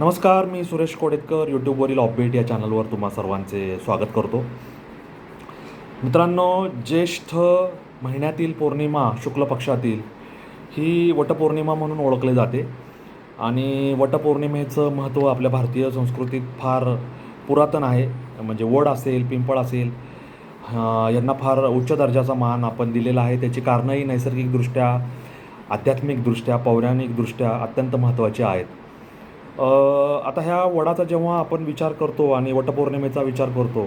नमस्कार मी सुरेश कोडेतकर यूट्यूबवरील ऑपबेट या चॅनलवर तुम्हा सर्वांचे स्वागत करतो. मित्रांनो ज्येष्ठ महिन्यातील पौर्णिमा शुक्ल पक्षातील ही वटपौर्णिमा म्हणून ओळखले जाते आणि वटपौर्णिमेचं महत्त्व आपल्या भारतीय संस्कृतीत फार पुरातन आहे. म्हणजे वड असेल पिंपळ असेल यांना फार उच्च दर्जाचा मान आपण दिलेला आहे. त्याची कारणंही नैसर्गिकदृष्ट्या आध्यात्मिकदृष्ट्या पौराणिकदृष्ट्या अत्यंत महत्त्वाची आहेत. आता ह्या वडाचा जेव्हा आपण विचार करतो आणि वटपौर्णिमेचा विचार करतो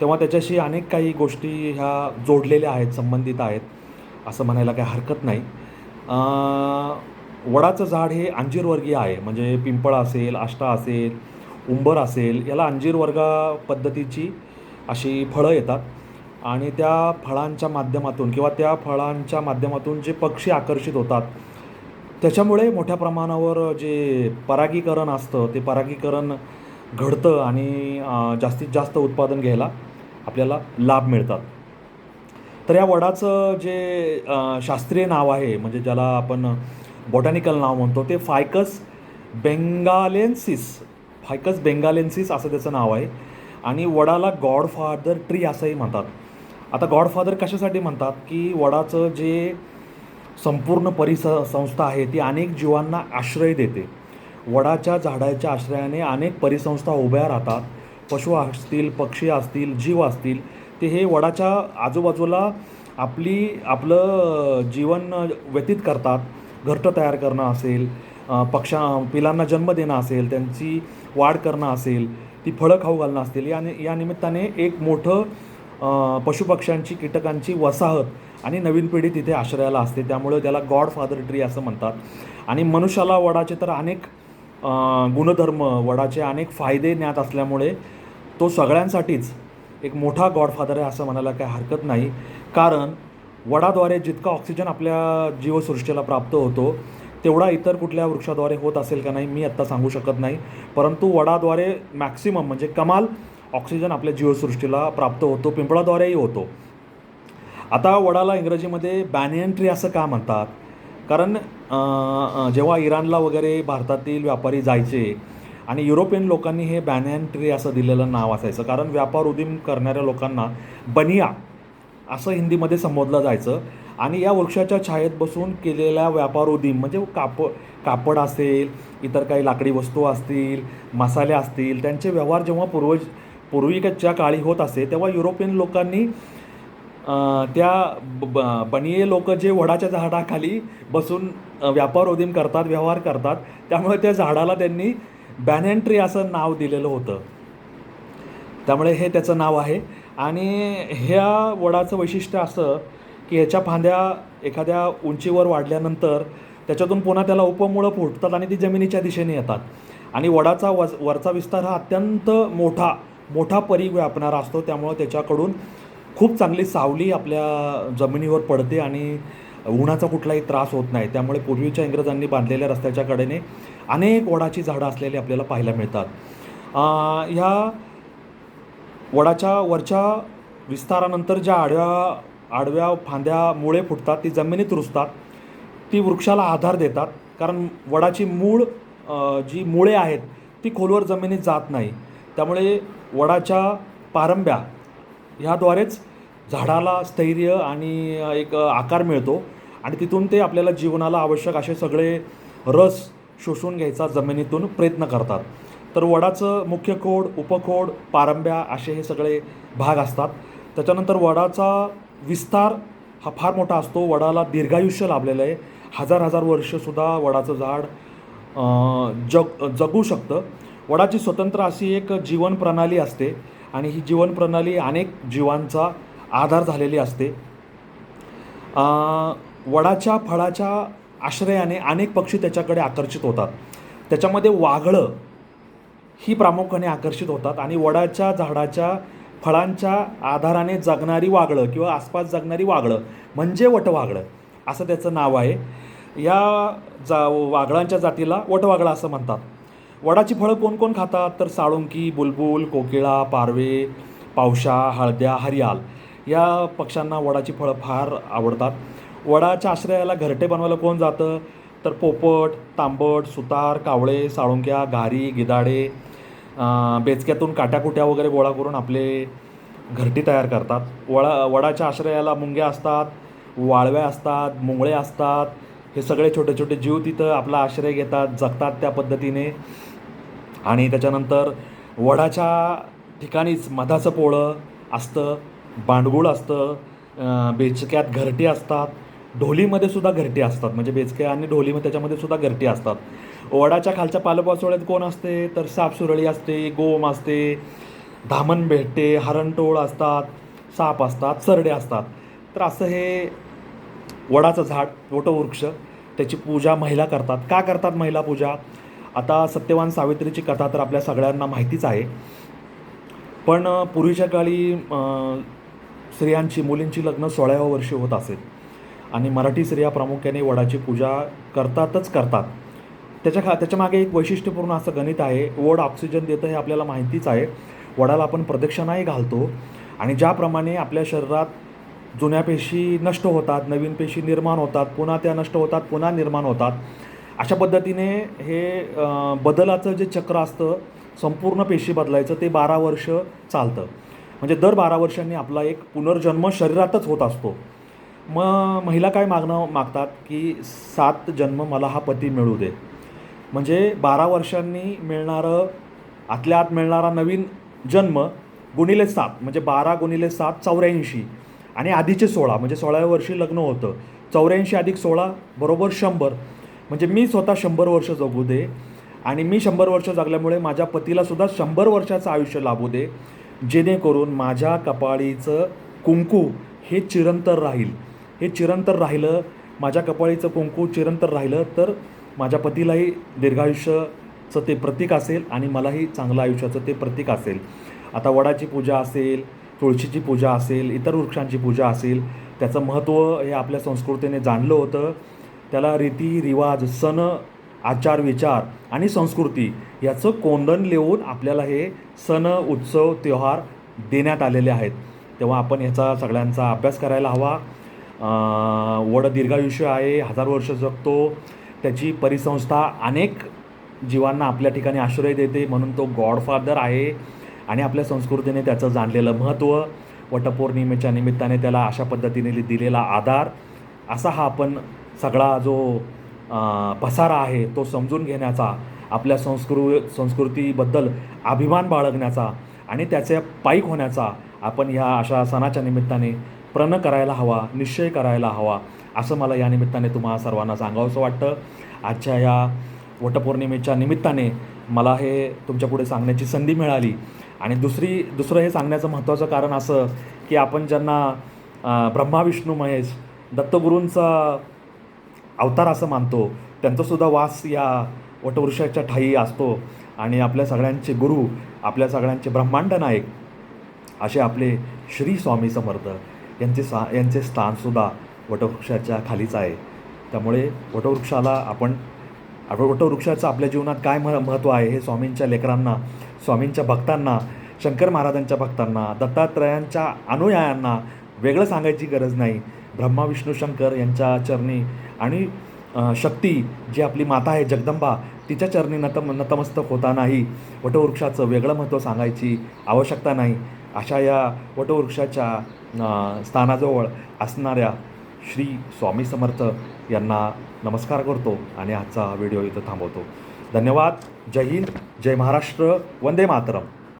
तेव्हा त्याच्याशी अनेक काही गोष्टी ह्या जोडलेल्या आहेत संबंधित आहेत असं म्हणायला काही हरकत नाही. वडाचं झाड हे अंजीरवर्गीय आहे म्हणजे पिंपळ असेल आष्टा असेल उंबर असेल याला अंजीरवर्गा पद्धतीची अशी फळं येतात. आणि त्या फळांच्या माध्यमातून किंवा त्या फळांच्या माध्यमातून जे पक्षी आकर्षित होतात त्याच्यामुळे मोठ्या प्रमाणावर जे परागीकरण असतं ते परागीकरण घडतं आणि जास्तीत जास्त उत्पादन घ्यायला आपल्याला लाभ मिळतात. तर या वडाचं जे शास्त्रीय नाव आहे म्हणजे ज्याला आपण बॉटॅनिकल नाव म्हणतो ते फायकस बेंगालेन्सिस फायकस बेंगालेन्सिस असं त्याचं नाव आहे. आणि वडाला गॉडफादर ट्री असंही म्हणतात. आता गॉडफादर कशासाठी म्हणतात? की वडाचं जे संपूर्ण परिस संस्था आहे. ती अनेक जीवांना आश्रय देते. वडाच्या झाडाच्या आश्रयाने अनेक परिसंस्था उभ्या राहतात. पशु असतील पक्षी असतील जीव असतील ते हे वडाच्या आजूबाजूला आपली आपलं जीवन व्यतीत करतात. घरटं तयार करणं असेल पक्षा पिलांना जन्म देणं असेल त्यांची वाढ करणं असेल ती फळं खाऊ घालणं असतील. या या निमित्ताने एक मोठं पशुपक्ष्यांची कीटकांची वसाहत आणि नवीन पिढी तिथे आश्रयाला असते. त्यामुळे त्याला गॉड फादर ट्री असं म्हणतात. आणि मनुष्याला वडाचे तर अनेक गुणधर्म वडाचे अनेक फायदे ज्ञात असल्यामुळे तो सगळ्यांसाठीच एक मोठा गॉडफादर आहे असं म्हणायला काही हरकत नाही. कारण वडाद्वारे जितका ऑक्सिजन आपल्या जीवसृष्टीला प्राप्त होतो तेवढा इतर कुठल्या वृक्षाद्वारे होत असेल का नाही मी आत्ता सांगू शकत नाही. परंतु वडाद्वारे मॅक्सिमम म्हणजे कमाल ऑक्सिजन आपल्या जीवसृष्टीला प्राप्त होतो पिंपळाद्वारेही होतो. आता वडाला इंग्रजीमध्ये बॅनियन ट्री असं का म्हणतात? कारण जेव्हा इराणला वगैरे भारतातील व्यापारी जायचे आणि युरोपियन लोकांनी हे बॅनियन ट्री असं दिलेलं नाव असायचं कारण व्यापार उदीम करणाऱ्या लोकांना बनिया असं हिंदीमध्ये संबोधलं जायचं आणि या वृक्षाच्या छायेत बसून केलेल्या व्यापार उदीम म्हणजे काप कापड असेल इतर काही लाकडी वस्तू असतील मसाले असतील त्यांचे व्यवहार जेव्हा पूर्वज पूर्वीच्या काळी होत असे तेव्हा युरोपियन लोकांनी त्या ब- ब- बनिये लोक जे वडाच्या झाडाखाली बसून व्यापार उदीम करतात व्यवहार करतात त्यामुळे त्या झाडाला त्यांनी बॅनॅन ट्री असं नाव दिलेलं होतं. त्यामुळे हे त्याचं नाव आहे. आणि ह्या वडाचं वैशिष्ट्य असं की ह्याच्या फांद्या एखाद्या उंचीवर वाढल्यानंतर त्याच्यातून पुन्हा त्याला उपमुळं फुटतात आणि ती जमिनीच्या दिशेने येतात. आणि वडाचा वज वरचा विस्तार हा अत्यंत मोठा मोठा परी व्यापणारा असतो. त्यामुळं त्याच्याकडून खूप चांगली सावली आपल्या जमिनीवर पडते आणि उन्हाचा कुठलाही त्रास होत नाही. त्यामुळे पूर्वीच्या इंग्रजांनी बांधलेल्या रस्त्याच्या कडेने अनेक वडाची झाडं असलेली आपल्याला पाहायला मिळतात. ह्या वडाच्या वरच्या विस्तारानंतर ज्या आडव्या आडव्या फांद्या मुळे फुटतात ती जमिनीत रुजतात ती वृक्षाला आधार देतात. कारण वडाची मूळ जी मुळे आहेत ती खोलवर जमिनीत जात नाही. त्यामुळे वडाच्या पारंब्या ह्याद्वारेच झाडाला स्थैर्य आणि एक आकार मिळतो. आणि तिथून ते आपल्याला जीवनाला आवश्यक असे सगळे रस शोषून घ्यायचा जमिनीतून प्रयत्न करतात. तर वडाचं मुख्य खोड उपखोड पारंब्या असे हे सगळे भाग असतात. त्याच्यानंतर वडाचा विस्तार हा फार मोठा असतो. वडाला दीर्घायुष्य लाभलेलं आहे. हजार हजार वर्षसुद्धा वडाचं झाड जग जगू शकतं. वडाची स्वतंत्र अशी एक जीवन प्रणाली असते. आणि ही जीवनप्रणाली अनेक जीवांचा आधार झालेली असते. वडाच्या फळाच्या आश्रयाने अनेक पक्षी त्याच्याकडे आकर्षित होतात. त्याच्यामध्ये वाघळं ही प्रामुख्याने आकर्षित होतात आणि वडाच्या झाडाच्या फळांच्या आधाराने जगणारी वागळं किंवा आसपास जगणारी वागळं म्हणजे वटवागळं असं त्याचं नाव आहे. या जा वागळांच्या जातीला वटवागळा असं म्हणतात. वडाची फळं कोण कोण खातात? तर साळुंकी बुलबुल कोकिळा पारवे पावशा हळद्या हरियाल या पक्ष्यांना वडाची फळं फार आवडतात. वडाच्या आश्रयाला घरटे बनवायला कोण जातं? तर पोपट तांबट सुतार कावळे साळुंक्या घारी गिदाडे बेचक्यातून काट्याकुट्या वगैरे गोळा करून आपले घरटी तयार करतात. वडा वडाच्या आश्रयाला मुंग्या असतात वाळव्या असतात मुंगळे असतात. हे सगळे छोटे छोटे जीव तिथं आपला आश्रय घेतात जगतात त्या पद्धतीने. आणि त्याच्यानंतर वडाच्या ठिकाणीच मधाचं पोळं असतं बांडगुळ असतं बेचक्यात घरटी असतात. ढोलीमध्ये सुद्धा घरटी असतात. म्हणजे बेचक्या आणि ढोलीमध्ये त्याच्यामध्ये सुद्धा घरटी असतात. वडाच्या खालच्या पालपाचोळ्यात कोण असते? तर सापसुरळी असते गोम असते धामण भेटते हरणटोळ असतात साप असतात सरडे असतात. तर असं हे वडाचं झाड वटवृक्ष त्याची पूजा महिला करतात. का करतात महिला पूजा? आता सत्यवान सावित्रीची कथा तर आपल्या सगळ्यांना माहितीच आहे. पण पूर्वीच्या काळी स्त्रियांची मुलींची लग्न सोळाव्या वर्षी होत असेल आणि मराठी स्त्रिया प्रामुख्याने वडाची पूजा करतातच करतात. त्याच्या खा त्याच्यामागे एक वैशिष्ट्यपूर्ण असं गणित आहे वड ऑक्सिजन देतं हे आपल्याला माहितीच आहे. वडाला आपण प्रदक्षिणाही घालतो. आणि ज्याप्रमाणे आपल्या शरीरात जुन्या पेशी नष्ट होतात नवीन पेशी निर्माण होतात पुन्हा त्या नष्ट होतात पुन्हा निर्माण होतात अशा पद्धतीने हे बदलाचं जे चक्र असतं संपूर्ण पेशी बदलायचं ते बारा वर्ष चालतं. म्हणजे दर बारा वर्षांनी आपला एक पुनर्जन्म शरीरातच होत असतो. मग महिला काय मागणं मागतात की सात जन्म मला हा पती मिळू दे. म्हणजे बारा वर्षांनी मिळणारं आतल्या आत मिळणारा नवीन जन्म गुणिले सात म्हणजे बारा गुणिले सात चौऱ्याऐंशी. आणि आधीचे सोळा म्हणजे सोळाव्या वर्षी लग्न होतं. चौऱ्याऐंशी अधिक सोळा बरोबर शंभर. म्हणजे मी स्वतः शंभर वर्ष जगू दे आणि मी शंभर वर्ष जगल्यामुळे माझ्या पतीलासुद्धा शंभर वर्षाचं आयुष्य लाभू दे जेणेकरून माझ्या कपाळीचं कुंकू हे चिरंतर राहील. हे चिरंतर राहिलं माझ्या कपाळीचं कुंकू चिरंतर राहिलं तर माझ्या पतीलाही दीर्घायुष्याचं ते प्रतीक असेल आणि मलाही चांगलं आयुष्याचं ते प्रतीक असेल. आता वडाची पूजा असेल तुळशीची पूजा असेल इतर वृक्षांची पूजा असेल त्याचं महत्त्व हे आपल्या संस्कृतीने जाणलं होतं. त्याला रीती रिवाज सण आचार विचार आणि संस्कृती याचं कोंदण लिहून आपल्याला हे सण उत्सव त्योहार देण्यात आलेले आहेत. तेव्हा आपण ह्याचा सगळ्यांचा अभ्यास करायला हवा. वड दीर्घायुष्य आहे हजार वर्ष जगतो. त्याची परिसंस्था अनेक जीवांना आपल्या ठिकाणी आश्रय देते म्हणून तो गॉडफादर आहे आणि आपल्या संस्कृतीने त्याचं जाणलेलं महत्त्व वटपौर्णिमेच्या निमित्ताने त्याला अशा पद्धतीने दिलेला आधार असा हा आपण सगळा जो पसारा आहे तो समजून घेण्याचा आपल्या संस्कृ संस्कृतीबद्दल अभिमान बाळगण्याचा आणि त्याचे पाईक होण्याचा आपण ह्या अशा सणाच्या निमित्ताने प्रण करायला हवा निश्चय करायला हवा असं मला या निमित्ताने तुम्हा सर्वांना सांगावंसं वाटतं. आजच्या या वटपौर्णिमेच्या निमित्ताने मला हे तुमच्यापुढे सांगण्याची संधी मिळाली. आणि दुसरी दुसरं हे सांगण्याचं महत्त्वाचं कारण असं की आपण ज्यांना ब्रह्मा विष्णू महेश दत्तगुरूंचा अवतार असं मानतो. त्यांचासुद्धा वास या वटवृक्षाच्या ठाई असतो. आणि आपल्या सगळ्यांचे गुरु आपल्या सगळ्यांचे ब्रह्मांड नायक असे आपले श्री स्वामी समर्थ यांचे सा यांचे स्थानसुद्धा वटवृक्षाच्या खालीच आहे. त्यामुळे वटवृक्षाला आपण आपण वटवृक्षाचं आपल्या जीवनात काय मह महत्त्व आहे हे स्वामींच्या लेकरांना स्वामींच्या भक्तांना शंकर महाराजांच्या भक्तांना दत्तात्रयांच्या अनुयायांना वेगळं सांगायची गरज नाही. ब्रह्मा विष्णू शंकर यांच्या चरणी आणि शक्ती जी आपली माता आहे जगदंबा तिच्या चरणी नतम नतमस्तक होतानाही वटवृक्षाचं वेगळं महत्त्व सांगायची आवश्यकता नाही. अशा या वटवृक्षाच्या स्थानाजवळ असणाऱ्या श्री स्वामी समर्थ यांना नमस्कार करतो आणि आजचा व्हिडिओ इथं थांबवतो. धन्यवाद. जय हिंद. जय महाराष्ट्र. वंदे मातरम.